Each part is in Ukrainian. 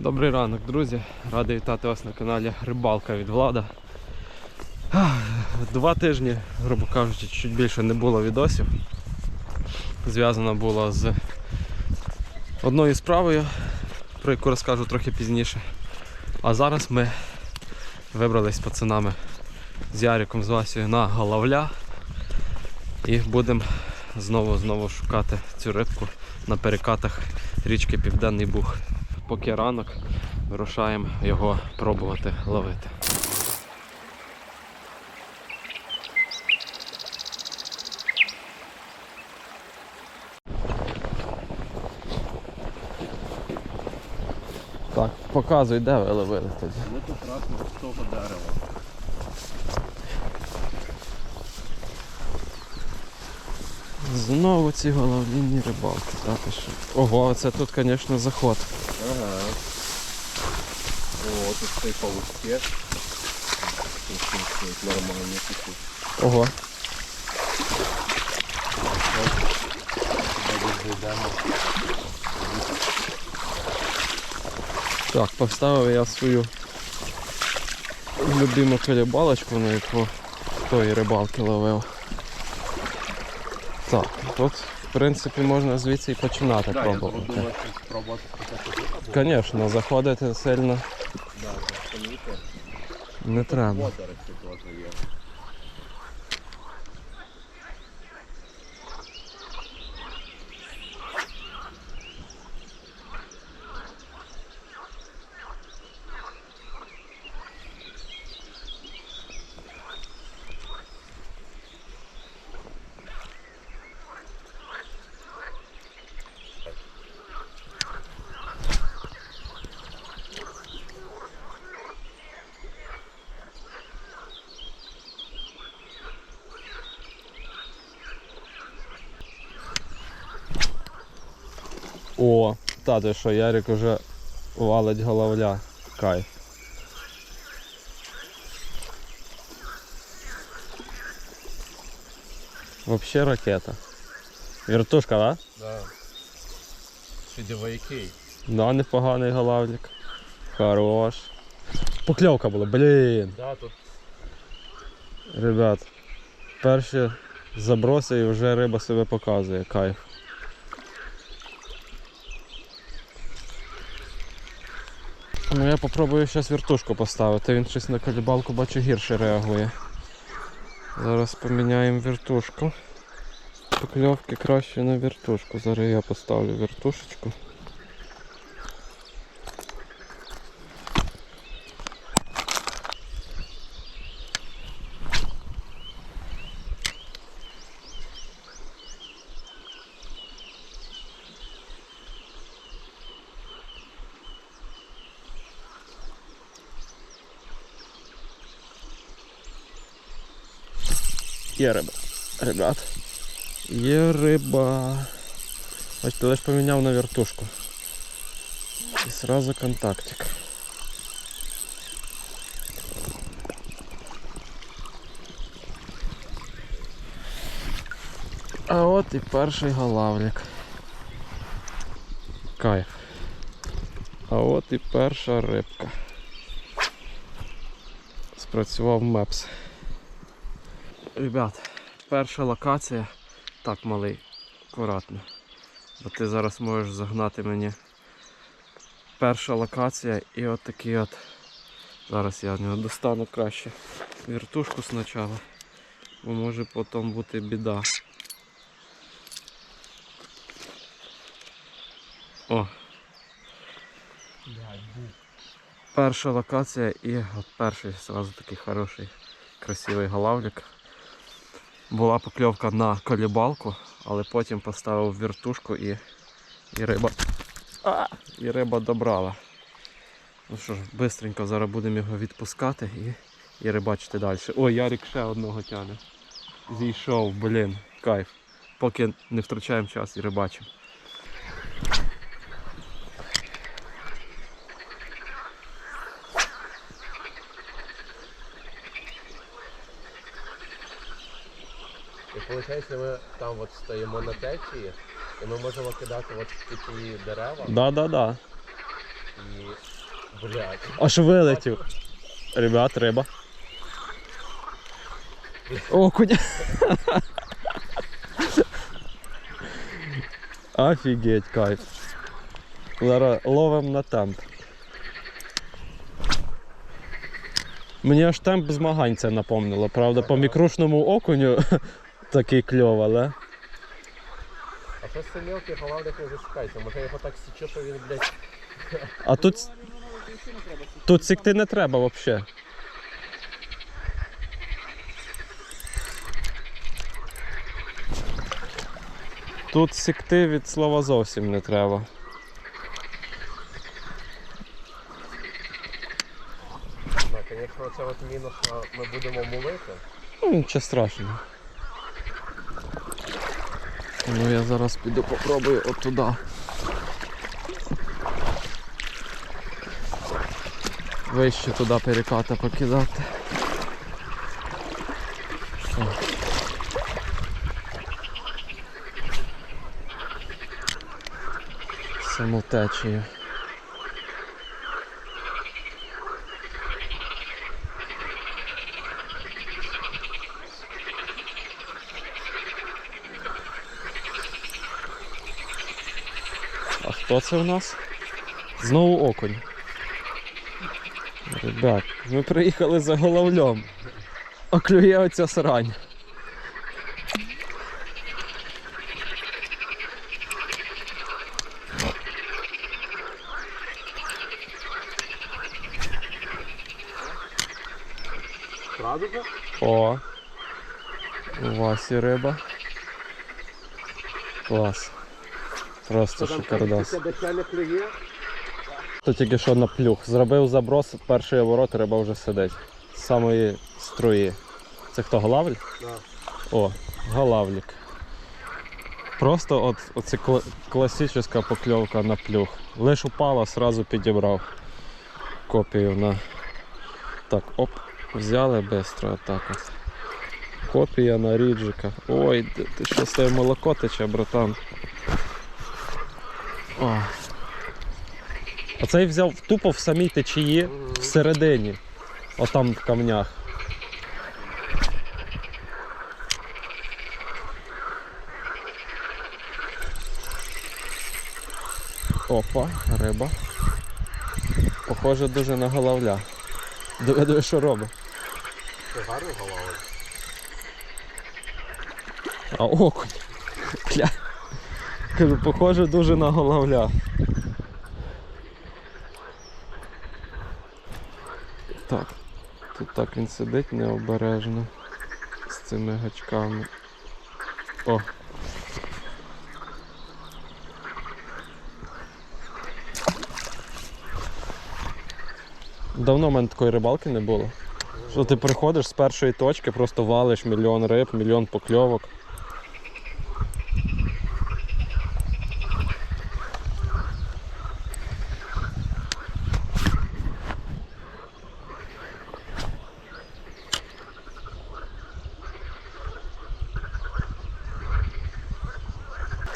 Добрий ранок, друзі. Радий вітати вас на каналі Рибалка від Влада. Два тижні, грубо кажучи, чуть більше не було відосів. Зв'язано було з одною справою, про яку розкажу трохи пізніше. А зараз ми вибрались з пацанами з Яриком з Васею на Головля і будемо знову знову шукати цю рибку на перекатах річки Південний Буг. Поки ранок вирушаємо його пробувати ловити. Так, показуй, де ви ловили тоді. Ми тут раз з того дерева. Знову ці головлінні рибалки. Та ти що? Ого, це тут, звісно, заход. Тут цей павуки. Тут. Ого. Так, поставив я свою любиму колібалочку, на яку тої рибалки ловив. Так, тут в принципі можна звідси і починати пробувати. Звісно, заходити сильно. Не треба. Вот, до речі, теж є. О, та ти що, Ярик уже валить головля. Кайф. Вообще ракета. Вертушка, да? Да. Шедевайкей. Да, непоганий головлик. Хорош. Покльовка була, блін. Да, тут Ребят, перші заброси і вже риба себе показує, кайф. Ну я попробую зараз вертушку поставити, він щось на колібалку бачу гірше реагує. Зараз поміняємо вертушку. Покльовки краще на вертушку. Зараз я поставлю вертушечку. Є риба. Ребят. Є риба. Бачите, лише поміняв на вертушку. І сразу контактик. А от і перший галавлик. Кайф. А от і перша рибка. Спрацював мепс. Ребят, перша локація. Так, малий, акуратно. Бо ти зараз можеш загнати мені. Перша локація і от такий от. Зараз я в нього достану краще вертушку спочатку. Бо може потім бути біда. О. Перша локація і от перший сразу такий хороший, красивий галавлик. Була покльовка на колібалку, але потім поставив вертушку і, і риба. А, і риба добрала. Ну що ж, швидко зараз будемо його відпускати і, і рибачити далі. Ой, Ярик ще одного тягне. Зійшов, блін, кайф. Поки не втрачаємо час і рибачимо. І виходить, ми там от стоїмо на течії, і ми можемо кидати от ті дерева Да, да, да. і Блядь. Аж вилетів. Ребят, риба. Окунь. Офігеть, кайф. Зараз ловим на темп. Мені аж темп змагань це напомнило. Правда, по мікрушному окуню такий кльов, але. А що це мелкий головник не засікається? Може його так січе, що він, блядь, А тут, тут сікти не треба взагалі. Тут сікти від слова зовсім не треба. Так, звісно, це от мінус, ми будемо мулити. Ну, нічого страшного. Ну я зараз піду попробую отуди. Вище туди переката покидати. О. Саму хто це в нас? Знову окунь. Ребят, ми приїхали за головлем. А клює оця срань. Сразу? О. У Васі риба. Клас. Просто шикардос. не тільки що на плюх. Зробив заброс, перший ворот, риба вже сидить. З самої струї. Це хто голавль? Да. О, голавлік. Просто от, оце кла- класична покльовка на плюх. Лиш упала, сразу підібрав копію на. Так, оп, взяли швидко отак от. Копія на ріджика. Ой, ти, ти що з тебе молоко тече, братан. О. Оцей взяв тупо в самій течії всередині. Отам в камнях. Опа, риба. Похоже дуже на головля. Диви, що робить. Це гарний головник. А окунь. Бля. Кажу, похоже дуже на головля. Так. Тут так він сидить необережно. З цими гачками. О. Давно в мене такої рибалки не було. Що ти приходиш з першої точки, просто валиш мільйон риб, мільйон покльовок.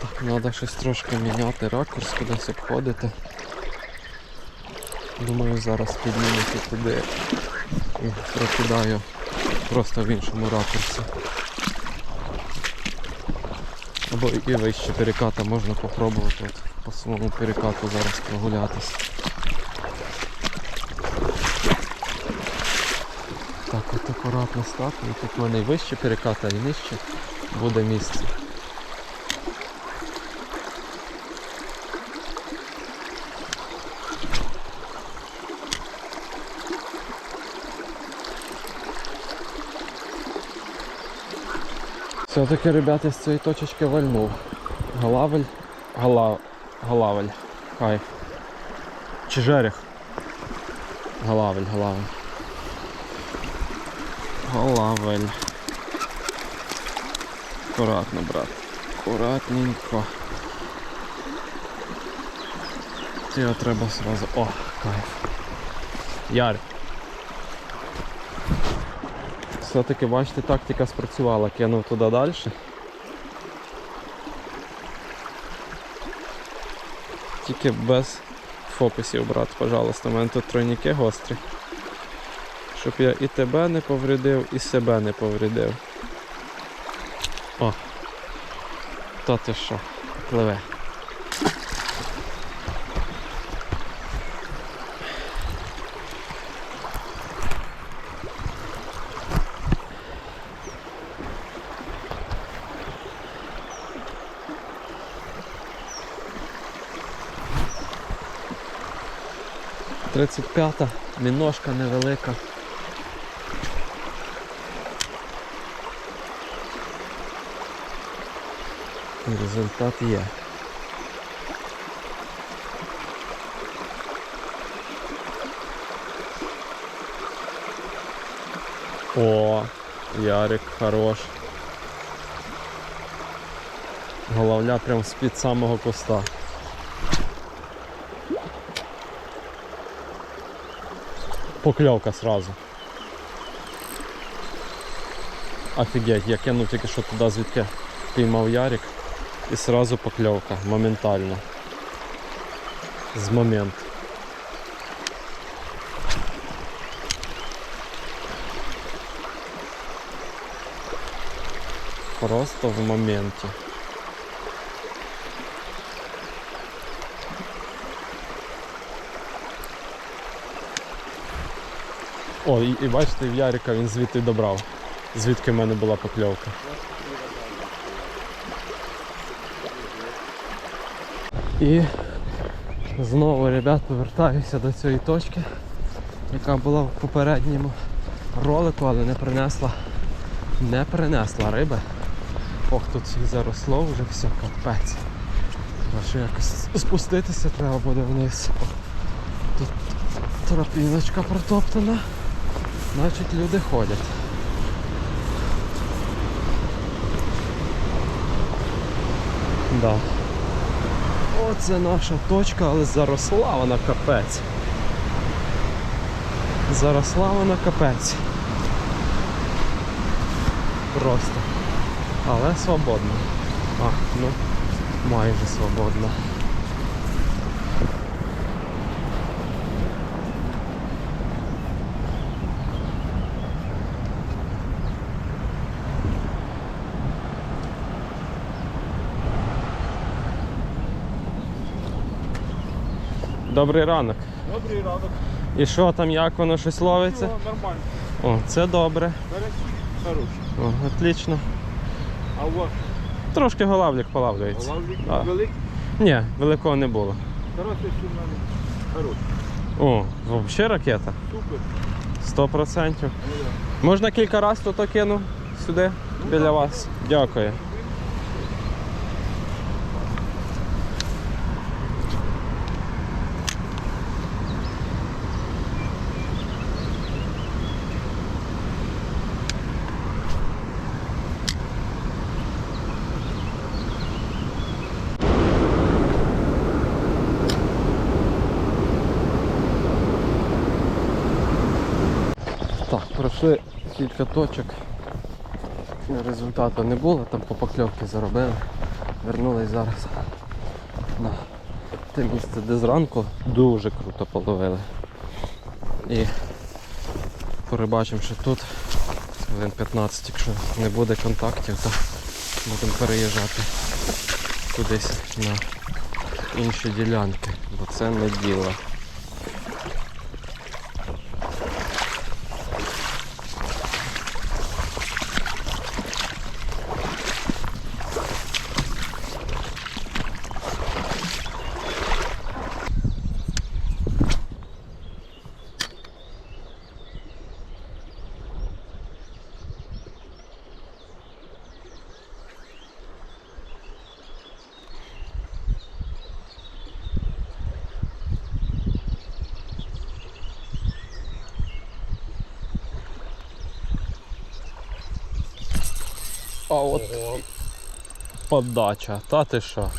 Так, треба щось трошки міняти ракурс, кудись обходити. Думаю, зараз піднімуся туди і прокидаю просто в іншому ракурсі. Або і вище переката можна попробувати от по самому перекату зараз прогулятися. Так, от акуратно стати, тут в мене і вище переката, і нижче буде місце. Все-таки, ребята, з цієї точечки вальнув. Галавель. Гала... Галавель. Кайф. Чи жерех? Галавель, галавель. Галавель. Акуратно, брат. Акуратненько. Його треба сразу. О, кайф. Яр. Все-таки, бачите, тактика спрацювала, кинув туди далі. Тільки без фокусів, брат, пожалуйста. У мене тут тройники гострі. Щоб я і тебе не повредив, і себе не повредив. О. То ти що? Пливе. Тридцять п'ята, міножка невелика. Результат є. О, Ярик хорош. Головля прям з-під самого куста. Покльовка сразу. Офігеть, я кинув тільки що туди, звідки піймав Ярик. І сразу покльовка, моментально. З момент. Просто в моменті. О, і, і бачите, в Ярика він звідти добрав. Звідки в мене була покльовка. І знову, ребят, повертаюся до цієї точки, яка була в попередньому ролику, але не принесла, не принесла риби. Ох, тут всіх заросло вже все, капець. Ще якось спуститися треба буде вниз. Тут тропіночка протоптана. Значить люди ходять. Да. Оце наша точка, але заросла вона капець. Заросла вона капець. Просто. Але свободна. А, ну, майже свободна. Добрий ранок. Добрий ранок. І що там, як воно щось ловиться? О, нормально. О, це добре. Хороший. О, отлично. А у вас Трошки голавлік полавлюється. лавлік Да. великий? Ні, великого не було. Хороший. Хороший. О, взагалі ракета. Супер. 100%. Ну, Можна кілька разів тут кину сюди, біля вас. Дякую. Пройшли кілька точок. Результату не було, там по покльовки заробили. Вернулись зараз на те місце, де зранку дуже круто половили. І порибачимо, що тут хвилин 15, якщо не буде контактів, то будемо переїжджати кудись на інші ділянки, бо це не діло. От подача, та ти що?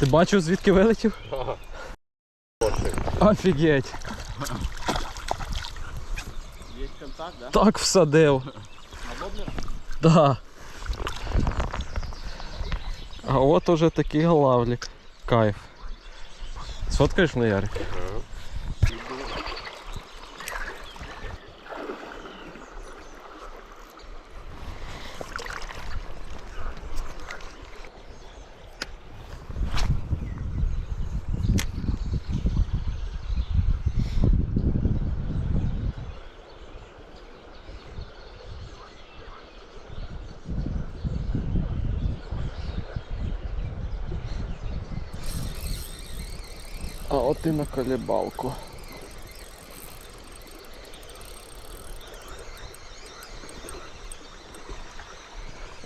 Ти бачив звідки вилетів? Офігеть. Є контакт, да? Так всадив. На воблер? Да. А от уже такий главлік. Кайф. Сфоткаєш на Ярик? І на колібалку.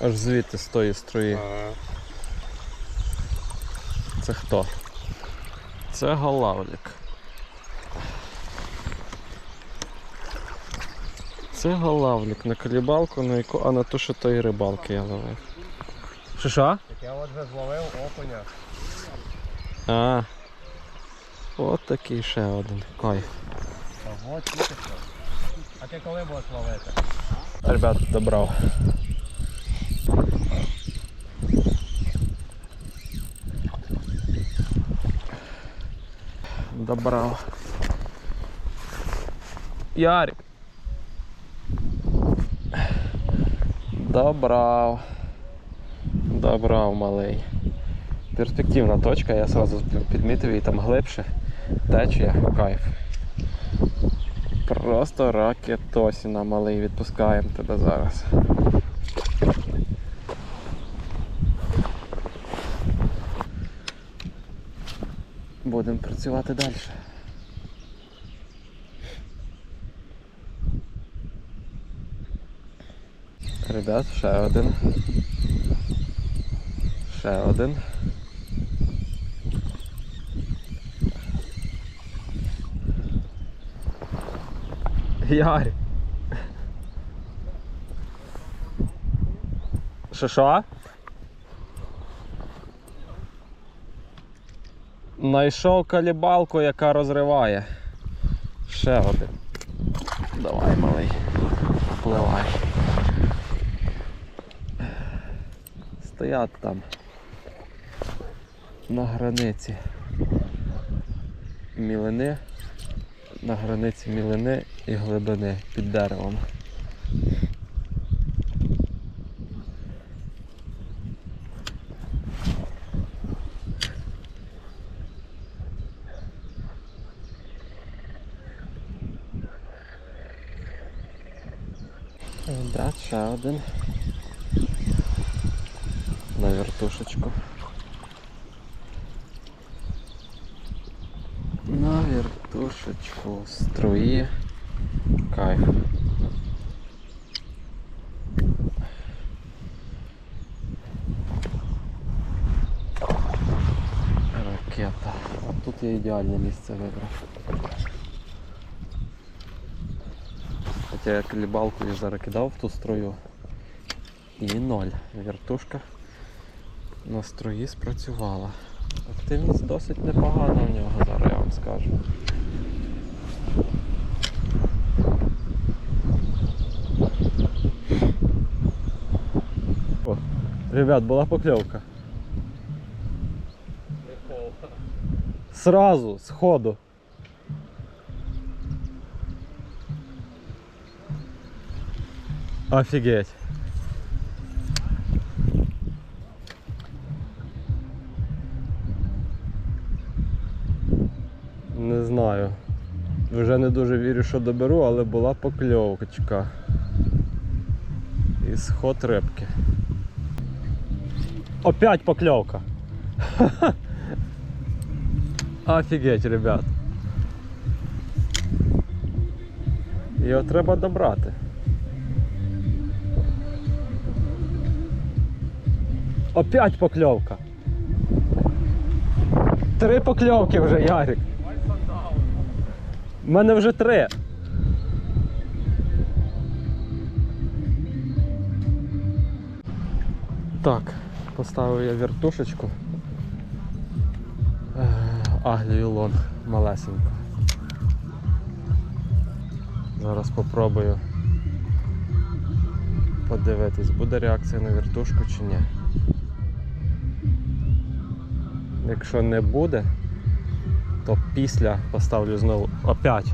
Аж звідти з тої струї. Це хто? Це голавлік. Це голавлік на колібалку, на яку, а на ту, що тої рибалки я ловив. Що що? Так я от вже зловив окуня. А. От такий ще один. Кайф. Ого, тільки що. А ти коли будеш ловити? Ребят, добрав. Добрав. Ярик. Добрав. Добрав, малий. Перспективна точка, я сразу підмітив її там глибше. Течія, кайф. Просто ракетосіна, малий, відпускаємо тебе зараз. Будемо працювати далі. Ребят, ще один. Ще один. Ярь. Що що? Найшов калібалку, яка розриває. Ще один. Давай, малий. Впливай. Стоять там. На границі. Мілини на границі мілини і глибини під деревом. Да, ще один. На вертушечку. На вертушечку струї. Кайф. Ракета. А тут я ідеальне місце вибрав. Хоча я колібалкою зараз кидав в ту струю. І ноль. Вертушка на струї спрацювала. Активність досить непогана в нього зараз, я вам скажу. О, ребят, була покльовка. Сразу, сходу. Офігеть. Дуже вірю, що доберу, але була покльовочка. І сход рибки. Опять покльовка. Офігеть, ребят. Його треба добрати. Опять покльовка. Три покльовки вже, Ярик. У мене вже три. Так, поставив я вертушечку. Е, Аглію лонг малесеньку. Зараз попробую подивитись, буде реакція на вертушку чи ні. Якщо не буде, то після поставлю знову опять.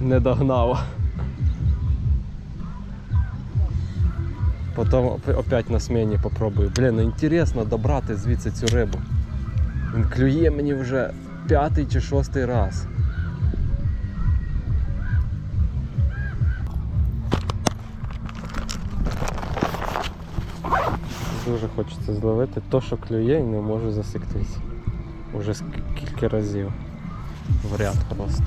Не догнав. Потім оп- опять на смені попробую. Блін, ну інтересно добрати звідси цю рибу. Він клює мені вже п'ятий чи шостий раз. Дуже хочеться зловити то, що клює і не можу засіктись. Уже скільки разів. В ряд просто.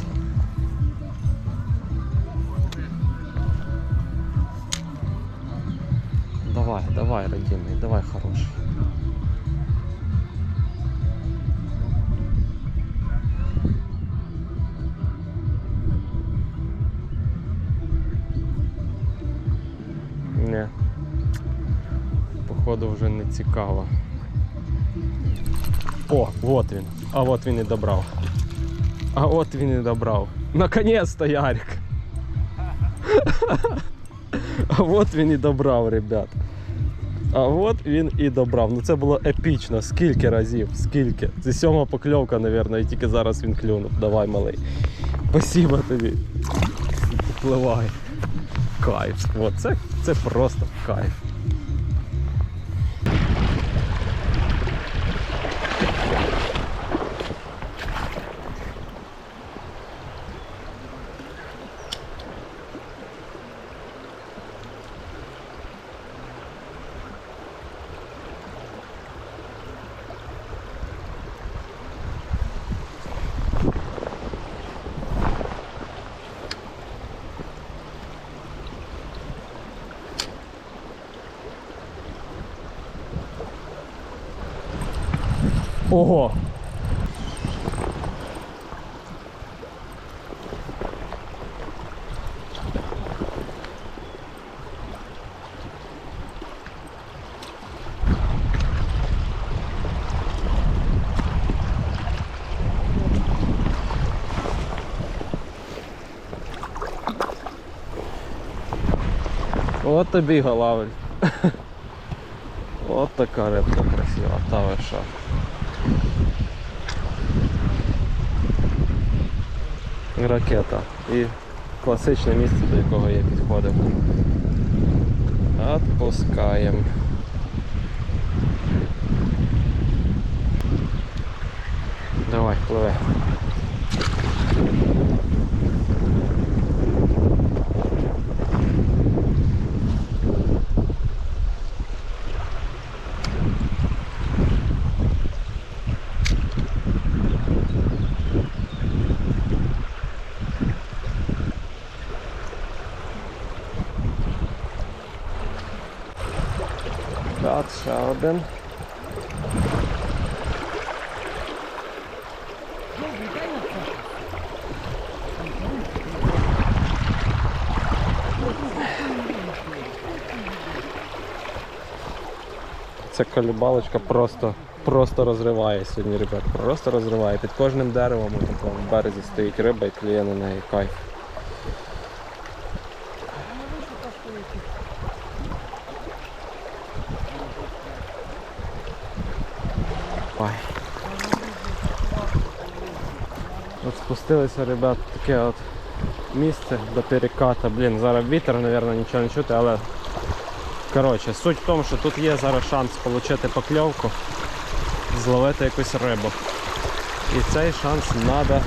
Давай, давай, родимый, давай, хороший. Не. Походу вже не цікаво. О, вот він. А от він і добрав. А от він і добрав. Наконец-то, Ярик. А от він і добрав, ребят. А от він і добрав. Ну це було епічно. Скільки разів? Скільки? Це сьома покльовка, мабуть, і тільки зараз він клюнув. Давай, малий. Спасибо тобі. Впливай. Кайф. От це, це просто кайф. Ого! От тобі голавель. От така рибка красива, та ви що. І ракета. І класичне місце, до якого я підходив. Отпускаємо. Давай, пливи. Так, ще один. Ця колібалочка просто, просто розриває сьогодні, ребят. Просто розриває. Під кожним деревом на такому березі стоїть риба і клює на неї кайф. Ой. От спустилися, ребят, таке от місце до переката. Блін, зараз вітер, мабуть, нічого не чути, але коротше, суть в тому, що тут є зараз шанс отримати покльовку, зловити якусь рибу. І цей шанс треба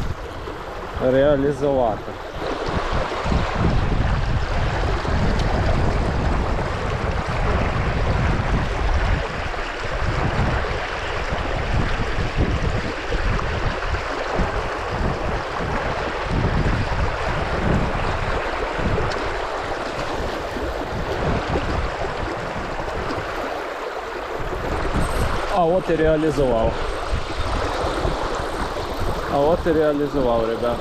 реалізувати. І реалізував. А от і реалізував, ребят.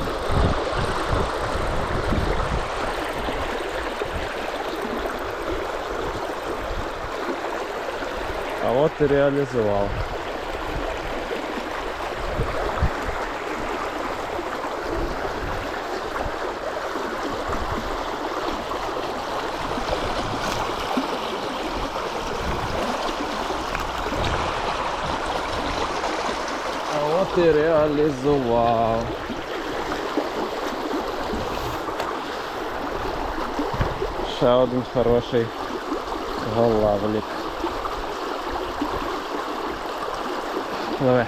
А от і реалізував. Матеріалізував. Ще один хороший голавлік. Пливе.